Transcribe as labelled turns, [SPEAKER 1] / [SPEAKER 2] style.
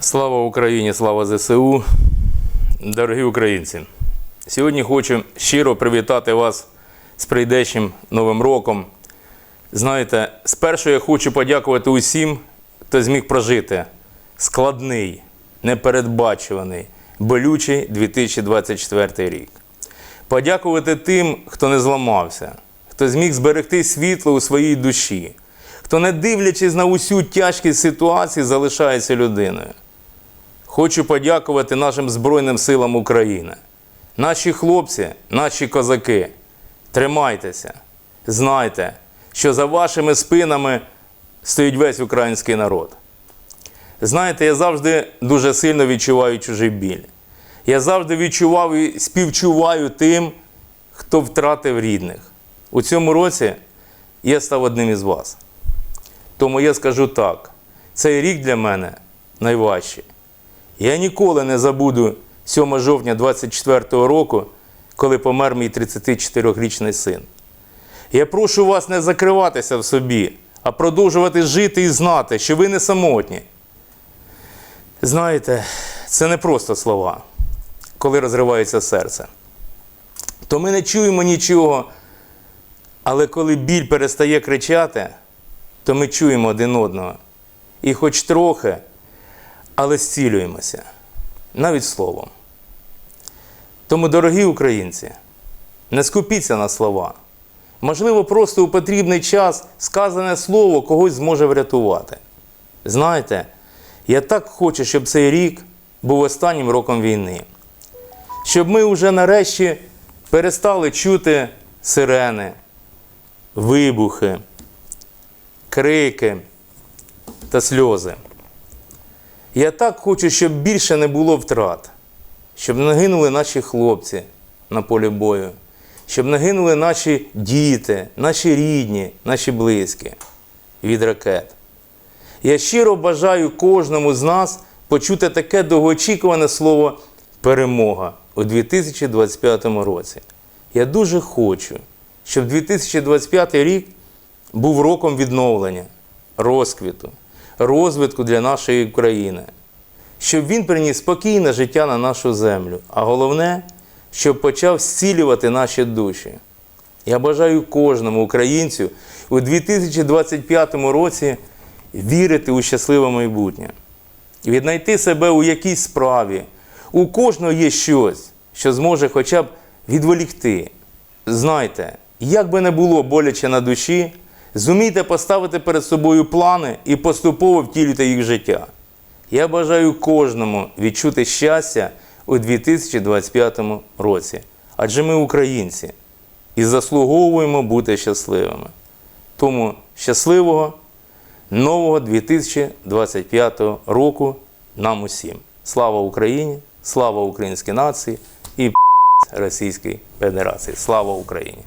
[SPEAKER 1] Слава Україні, слава ЗСУ. Дорогі українці, сьогодні хочу щиро привітати вас з прийдешнім Новим роком. Знаєте, спершу я хочу подякувати усім, хто зміг прожити складний, непередбачуваний, болючий 2024 рік. Подякувати тим, хто не зламався, хто зміг зберегти світло у своїй душі, хто, не дивлячись на усю тяжкість ситуації, залишається людиною. Хочу подякувати нашим Збройним силам України. Наші хлопці, наші козаки, тримайтеся, знайте, що за вашими спинами стоїть весь український народ. Знаєте, я завжди дуже сильно відчуваю чужий біль. Я завжди відчував і співчуваю тим, хто втратив рідних. У цьому році я став одним із вас. Тому я скажу так: цей рік для мене найважчий. Я ніколи не забуду 7 жовтня 24-го року, коли помер мій 34-річний син. Я прошу вас не закриватися в собі, а продовжувати жити і знати, що ви не самотні. Знаєте, це не просто слова, коли розривається серце. То ми не чуємо нічого, але коли біль перестає кричати, то ми чуємо один одного. І хоч трохи, але зцілюємося навіть словом. Тому, дорогі українці, не скупіться на слова. Можливо, просто у потрібний час сказане слово когось зможе врятувати. Знаєте, я так хочу, щоб цей рік був останнім роком війни, щоб ми вже нарешті перестали чути сирени, вибухи, крики та сльози. Я так хочу, щоб більше не було втрат, щоб не гинули наші хлопці на полі бою, щоб не гинули наші діти, наші рідні, наші близькі від ракет. Я щиро бажаю кожному з нас почути таке довгоочікуване слово перемога у 2025 році. Я дуже хочу, щоб 2025 рік був роком відновлення, розквіту, розвитку для нашої України, щоб він приніс спокійне життя на нашу землю, а головне, щоб почав зцілювати наші душі. Я бажаю кожному українцю у 2025 році вірити у щасливе майбутнє, віднайти себе у якійсь справі. У кожного є щось, що зможе хоча б відволікти. Знайте, як би не було боляче на душі, зумійте поставити перед собою плани і поступово втілюйте їх життя. Я бажаю кожному відчути щастя у 2025 році, адже ми українці і заслуговуємо бути щасливими. Тому щасливого нового 2025 року нам усім. Слава Україні! Слава українській нації і Російській Федерації! Слава Україні!